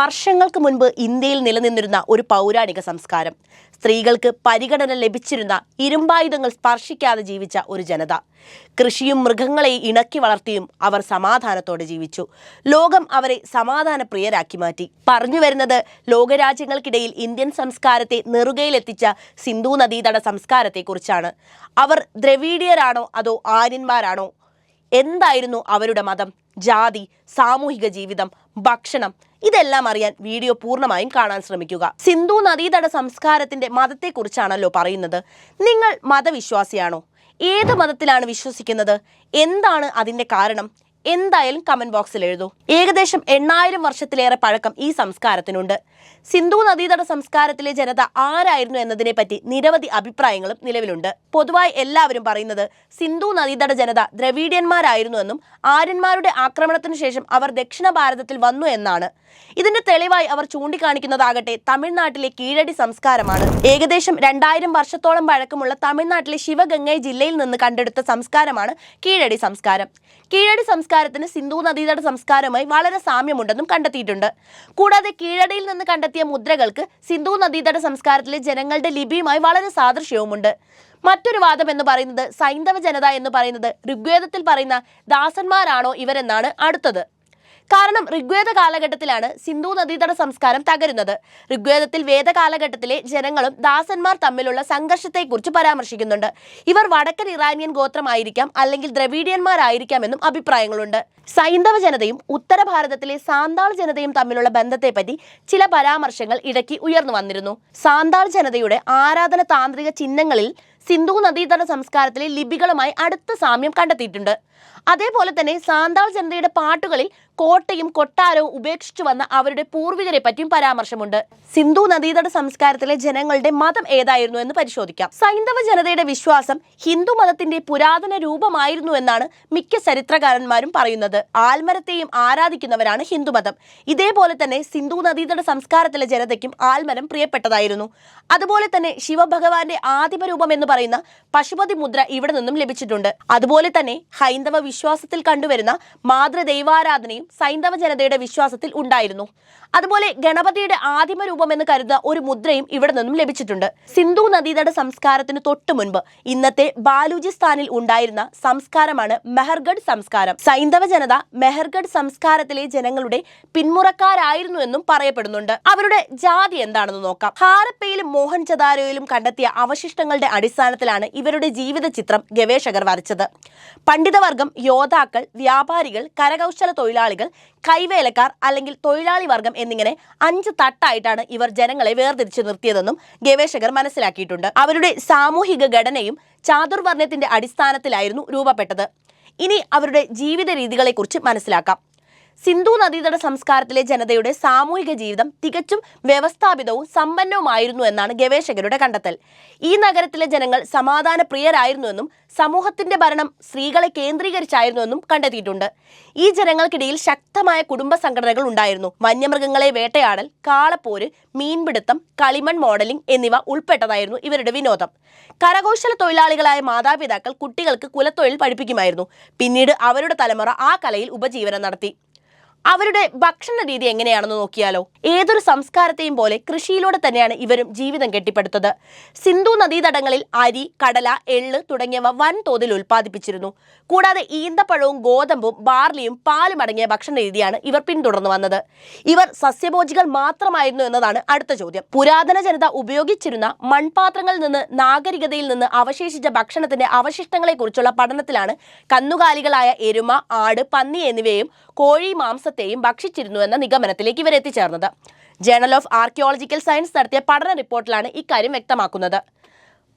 വർഷങ്ങൾക്ക് മുൻപ് ഇന്ത്യയിൽ നിലനിന്നിരുന്ന ഒരു പൗരാണിക സംസ്കാരം. സ്ത്രീകൾക്ക് പരിഗണന ലഭിച്ചിരുന്ന ഇരുമ്പായുധങ്ങൾ സ്പർശിക്കാതെ ജീവിച്ച ഒരു ജനത. കൃഷിയും മൃഗങ്ങളെ ഇണക്കി വളർത്തിയും അവർ സമാധാനത്തോടെ ജീവിച്ചു. ലോകം അവരെ സമാധാന പ്രിയരാക്കി മാറ്റി. പറഞ്ഞു വരുന്നത് ലോകരാജ്യങ്ങൾക്കിടയിൽ ഇന്ത്യൻ സംസ്കാരത്തെ നെറുകയിലെത്തിച്ച സിന്ധു നദീതട സംസ്കാരത്തെക്കുറിച്ചാണ്. അവർ ദ്രവീഡിയരാണോ അതോ ആര്യന്മാരാണോ? എന്തായിരുന്നു അവരുടെ മതം? ജാതി സാമൂഹിക ജീവിതം ഭക്ഷണം ഇതെല്ലാം അറിയാൻ വീഡിയോ പൂർണമായും കാണാൻ ശ്രമിക്കുക. സിന്ധു നദീതട സംസ്കാരത്തിന്റെ മതത്തെക്കുറിച്ചാണല്ലോ പറയുന്നത്. നിങ്ങൾ മതവിശ്വാസിയാണോ? ഏത് മതത്തിലാണ് വിശ്വസിക്കുന്നത്? എന്താണ് അതിന്റെ കാരണം? എന്തായാലും കമന്റ് ബോക്സിൽ എഴുതൂ. ഏകദേശം എണ്ണായിരം വർഷത്തിലേറെ പഴക്കം ഈ സംസ്കാരത്തിനുണ്ട്. സിന്ധു നദീതട സംസ്കാരത്തിലെ ജനത ആരായിരുന്നു എന്നതിനെ പറ്റി നിരവധി അഭിപ്രായങ്ങളും നിലവിലുണ്ട്. പൊതുവായി എല്ലാവരും പറയുന്നത് സിന്ധു നദീതട ജനത ദ്രവീഡിയന്മാരായിരുന്നു എന്നും ആര്യന്മാരുടെ ആക്രമണത്തിന് ശേഷം അവർ ദക്ഷിണ ഭാരതത്തിൽ വന്നു എന്നാണ്. ഇതിന്റെ തെളിവായി അവർ ചൂണ്ടിക്കാണിക്കുന്നതാകട്ടെ തമിഴ്നാട്ടിലെ കീഴടി സംസ്കാരമാണ്. ഏകദേശം രണ്ടായിരം വർഷത്തോളം പഴക്കമുള്ള തമിഴ്നാട്ടിലെ ശിവഗംഗൈ ജില്ലയിൽ നിന്ന് കണ്ടെടുത്ത സംസ്കാരമാണ് കീഴടി സംസ്കാരം. കീഴടി സംസ്കാരത്തിന് സിന്ധു നദീതട സംസ്കാരവുമായി വളരെ സാമ്യമുണ്ടെന്നും കണ്ടെത്തിയിട്ടുണ്ട്. കൂടാതെ കീഴടിയിൽ നിന്ന് കണ്ടെത്തിയ മുദ്രകൾക്ക് സിന്ധു നദീതട സംസ്കാരത്തിലെ ജനങ്ങളുടെ ലിപിയുമായി വളരെ സാദൃശ്യവുമുണ്ട്. മറ്റൊരു വാദം എന്ന് പറയുന്നത് സൈന്ധവ ജനത എന്ന് പറയുന്നത് ഋഗ്വേദത്തിൽ പറയുന്ന ദാസന്മാരാണോ ഇവരെന്നാണ് അടുത്തത്. കാരണം ഋഗ്വേദ കാലഘട്ടത്തിലാണ് സിന്ധു നദീതട സംസ്കാരം തകരുന്നത്. ഋഗ്വേദത്തിൽ വേദകാലഘട്ടത്തിലെ ജനങ്ങളും ദാസന്മാർ തമ്മിലുള്ള സംഘർഷത്തെക്കുറിച്ച് പരാമർശിക്കുന്നുണ്ട്. ഇവർ വടക്കൻ ഇറാനിയൻ ഗോത്രമായിരിക്കാം അല്ലെങ്കിൽ ദ്രവീഡിയന്മാരായിരിക്കാം എന്നും അഭിപ്രായങ്ങളുണ്ട്. സൈന്ധവ ജനതയും ഉത്തര ഭാരതത്തിലെ സാന്താൾ ജനതയും തമ്മിലുള്ള ബന്ധത്തെപ്പറ്റി ചില പരാമർശങ്ങൾ ഇടയ്ക്ക് ഉയർന്നു വന്നിരുന്നു. സാന്താൾ ജനതയുടെ ആരാധന താന്ത്രിക ചിഹ്നങ്ങളിൽ സിന്ധു നദീതട സംസ്കാരത്തിലെ ലിപികളുമായി അടുത്ത സാമ്യം കണ്ടെത്തിയിട്ടുണ്ട്. അതേപോലെ തന്നെ സാന്താൾ ജനതയുടെ പാട്ടുകളിൽ കോട്ടയും കൊട്ടാരവും ഉപേക്ഷിച്ചു വന്ന അവരുടെ പൂർവികരെ പറ്റിയും പരാമർശമുണ്ട്. സിന്ധു നദീതട സംസ്കാരത്തിലെ ജനങ്ങളുടെ മതം ഏതായിരുന്നു എന്ന് പരിശോധിക്കാം. സൈന്ധവ ജനതയുടെ വിശ്വാസം ഹിന്ദു മതത്തിന്റെ പുരാതന രൂപമായിരുന്നു എന്നാണ് മിക്ക ചരിത്രകാരന്മാരും പറയുന്നത്. ആൽമരത്തെയും ആരാധിക്കുന്നവരാണ് ഹിന്ദുമതം ഇതേപോലെ തന്നെ സിന്ധു നദീതട സംസ്കാരത്തിലെ ജനതയ്ക്കും ആൽമരം പ്രിയപ്പെട്ടതായിരുന്നു. അതുപോലെ തന്നെ ശിവഭഗവാന്റെ ആദിമ രൂപം എന്ന് പറയുന്ന പശുപതി മുദ്ര ഇവിടെ നിന്നും ലഭിച്ചിട്ടുണ്ട്. അതുപോലെ തന്നെ ഹൈന്ദവ വിശ്വാസത്തിൽ കണ്ടുവരുന്ന മാതൃദൈവാരാധനയും സൈന്ധവ ജനതയുടെ വിശ്വാസത്തിൽ ഉണ്ടായിരുന്നു. അതുപോലെ ഗണപതിയുടെ ആദിമ രൂപം എന്ന് കരുതുന്ന ഒരു മുദ്രയും ഇവിടെ നിന്നും ലഭിച്ചിട്ടുണ്ട്. സിന്ധു നദീതട സംസ്കാരത്തിന് തൊട്ടു മുൻപ് ഇന്നത്തെ ബാലൂജിസ്ഥാനിൽ ഉണ്ടായിരുന്ന സംസ്കാരമാണ് മെഹർഗഡ് സംസ്കാരം. സൈന്ധവ ജനത മെഹർഗഡ് സംസ്കാരത്തിലെ ജനങ്ങളുടെ പിന്മുറക്കാരായിരുന്നു എന്നും പറയപ്പെടുന്നുണ്ട്. അവരുടെ ജാതി എന്താണെന്ന് നോക്കാം. ഹാരപ്പയിലും മോഹൻചദാരോയിലും കണ്ടെത്തിയ അവശിഷ്ടങ്ങളുടെ അടിസ്ഥാനത്തിലാണ് ഇവരുടെ ജീവിത ചിത്രം ഗവേഷകർ വരച്ചത്. പണ്ഡിതവർഗം യോദ്ധാക്കൾ വ്യാപാരികൾ കരകൗശല തൊഴിലാളികൾ കൈവേലക്കാർ അല്ലെങ്കിൽ തൊഴിലാളി വർഗം എന്നിങ്ങനെ അഞ്ച് തട്ടായിട്ടാണ് ഇവർ ജനങ്ങളെ വേർതിരിച്ചു നിർത്തിയതെന്നും ഗവേഷകർ മനസ്സിലാക്കിയിട്ടുണ്ട്. അവരുടെ സാമൂഹിക ഘടനയും ചാതുർവർണയത്തിന്റെ അടിസ്ഥാനത്തിലായിരുന്നു രൂപപ്പെട്ടത്. ഇനി അവരുടെ ജീവിത രീതികളെക്കുറിച്ച് മനസ്സിലാക്കാം. സിന്ധു നദീതട സംസ്കാരത്തിലെ ജനതയുടെ സാമൂഹിക ജീവിതം തികച്ചും വ്യവസ്ഥാപിതവും സമ്പന്നവുമായിരുന്നു എന്നാണ് ഗവേഷകരുടെ കണ്ടെത്തൽ. ഈ നഗരത്തിലെ ജനങ്ങൾ സമാധാന പ്രിയരായിരുന്നുവെന്നും സമൂഹത്തിന്റെ ഭരണം സ്ത്രീകളെ കേന്ദ്രീകരിച്ചായിരുന്നുവെന്നും കണ്ടെത്തിയിട്ടുണ്ട്. ഈ ജനങ്ങൾക്കിടയിൽ ശക്തമായ കുടുംബ സംഘടനകൾ ഉണ്ടായിരുന്നു. വന്യമൃഗങ്ങളെ വേട്ടയാടൽ കാളപ്പോര് മീൻപിടുത്തം കളിമൺ മോഡലിംഗ് എന്നിവ ഉൾപ്പെട്ടതായിരുന്നു ഇവരുടെ വിനോദം. കരകൗശല തൊഴിലാളികളായ മാതാപിതാക്കൾ കുട്ടികൾക്ക് കുലത്തൊഴിൽ പഠിപ്പിക്കുമായിരുന്നു. പിന്നീട് അവരുടെ തലമുറ ആ കലയിൽ ഉപജീവനം നടത്തി. അവരുടെ ഭക്ഷണ രീതി എങ്ങനെയാണെന്ന് നോക്കിയാലോ? ഏതൊരു സംസ്കാരത്തെയും പോലെ കൃഷിയിലൂടെ തന്നെയാണ് ഇവരും ജീവിതം കെട്ടിപ്പടുത്തത്. സിന്ധു നദീതടങ്ങളിൽ അരി കടല എള്ള് തുടങ്ങിയവ വൻതോതിൽ ഉൽപ്പാദിപ്പിച്ചിരുന്നു. കൂടാതെ ഈന്തപ്പഴവും ഗോതമ്പും ബാർലിയും പാലും അടങ്ങിയ ഭക്ഷണ രീതിയാണ് ഇവർ പിന്തുടർന്നു വന്നത്. ഇവർ സസ്യഭോജികൾ മാത്രമായിരുന്നു എന്നതാണ് അടുത്ത ചോദ്യം. പുരാതന ജനത ഉപയോഗിച്ചിരുന്ന മൺപാത്രങ്ങളിൽ നിന്ന് നാഗരികതയിൽ നിന്ന് അവശേഷിച്ച ഭക്ഷണത്തിന്റെ അവശിഷ്ടങ്ങളെക്കുറിച്ചുള്ള പഠനത്തിലാണ് കന്നുകാലികളായ എരുമ ആട് പന്നി എന്നിവയും കോഴി മാംസത്തെയും ഭക്ഷിച്ചിരുന്നുവെന്ന നിഗമനത്തിലേക്ക് ഇവർ എത്തിച്ചേർന്നത്. ജേണൽ ഓഫ് ആർക്കിയോളജിക്കൽ സയൻസ് നടത്തിയ പഠന റിപ്പോർട്ടിലാണ് ഇക്കാര്യം വ്യക്തമാക്കുന്നത്.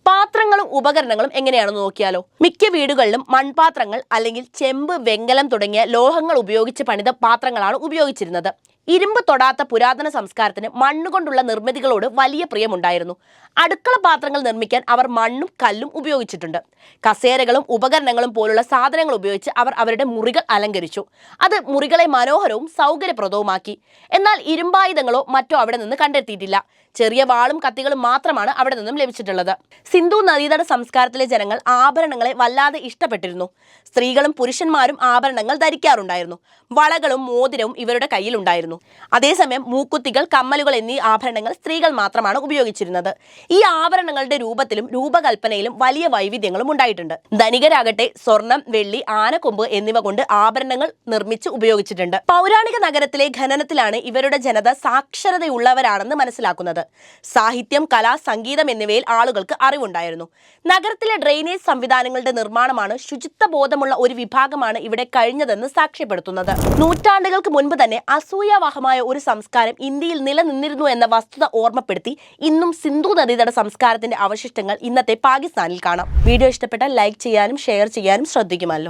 പാത്രങ്ങളും ഉപകരണങ്ങളും എങ്ങനെയാണെന്ന് നോക്കിയാലോ? മിക്ക വീടുകളിലും മൺപാത്രങ്ങൾ അല്ലെങ്കിൽ ചെമ്പ് വെങ്കലം തുടങ്ങിയ ലോഹങ്ങൾ ഉപയോഗിച്ച് പണിത പാത്രങ്ങളാണ് ഉപയോഗിച്ചിരുന്നത്. ഇരുമ്പ് തൊടാത്ത പുരാതന സംസ്കാരത്തിന് മണ്ണുകൊണ്ടുള്ള നിർമ്മിതികളോട് വലിയ പ്രിയമുണ്ടായിരുന്നു. അടുക്കള പാത്രങ്ങൾ നിർമ്മിക്കാൻ അവർ മണ്ണും കല്ലും ഉപയോഗിച്ചിട്ടുണ്ട്. കസേരകളും ഉപകരണങ്ങളും പോലുള്ള സാധനങ്ങൾ ഉപയോഗിച്ച് അവർ അവരുടെ മുറികൾ അലങ്കരിച്ചു. അത് മുറികളെ മനോഹരവും സൗകര്യപ്രദവുമാക്കി. എന്നാൽ ഇരുമ്പായുധങ്ങളോ മറ്റോ അവിടെ നിന്ന് കണ്ടെത്തിയിട്ടില്ല. ചെറിയ വാളും കത്തികളും മാത്രമാണ് അവിടെ നിന്നും ലഭിച്ചിട്ടുള്ളത്. സിന്ധു നദീതട സംസ്കാരത്തിലെ ജനങ്ങൾ ആഭരണങ്ങളെ വല്ലാതെ ഇഷ്ടപ്പെട്ടിരുന്നു. സ്ത്രീകളും പുരുഷന്മാരും ആഭരണങ്ങൾ ധരിക്കാറുണ്ടായിരുന്നു. വളകളും മോതിരവും ഇവരുടെ കയ്യിലുണ്ടായിരുന്നു. അതേസമയം മൂക്കുത്തികൾ കമ്മലുകൾ എന്നീ ആഭരണങ്ങൾ സ്ത്രീകൾ മാത്രമാണ് ഉപയോഗിച്ചിരുന്നത്. ഈ ആഭരണങ്ങളുടെ രൂപത്തിലും രൂപകൽപ്പനയിലും വലിയ വൈവിധ്യങ്ങളും ഉണ്ടായിട്ടുണ്ട്. ധനികരാകട്ടെ സ്വർണം വെള്ളി ആനക്കൊമ്പ് എന്നിവ കൊണ്ട് ആഭരണങ്ങൾ നിർമ്മിച്ച് ഉപയോഗിച്ചിട്ടുണ്ട്. പൗരാണിക നഗരത്തിലെ ഖനനത്തിലാണ് ഇവരുടെ ജനത സാക്ഷരതയുള്ളവരാണെന്ന് മനസ്സിലാക്കുന്നത്. സാഹിത്യം കല സംഗീതം എന്നിവയിൽ ആളുകൾക്ക് അറിവുണ്ടായിരുന്നു. നഗരത്തിലെ ഡ്രെയിനേജ് സംവിധാനങ്ങളുടെ നിർമ്മാണമാണ് ശുചിത്വ ബോധമുള്ള ഒരു വിഭാഗമാണ് ഇവിടെ കഴിഞ്ഞതെന്ന് സാക്ഷ്യപ്പെടുത്തുന്നത്. നൂറ്റാണ്ടുകൾക്ക് മുൻപ് തന്നെ അസൂയാവഹമായ ഒരു സംസ്കാരം ഇന്ത്യയിൽ നിലനിന്നിരുന്നു എന്ന വസ്തുത ഓർമ്മപ്പെടുത്തി ഇന്നും സിന്ധു നദീതട സംസ്കാരത്തിന്റെ അവശിഷ്ടങ്ങൾ ഇന്നത്തെ പാകിസ്ഥാനിൽ കാണാം. വീഡിയോ ഇഷ്ടപ്പെട്ടാൽ ലൈക്ക് ചെയ്യാനും ഷെയർ ചെയ്യാനും ശ്രദ്ധിക്കുമല്ലോ.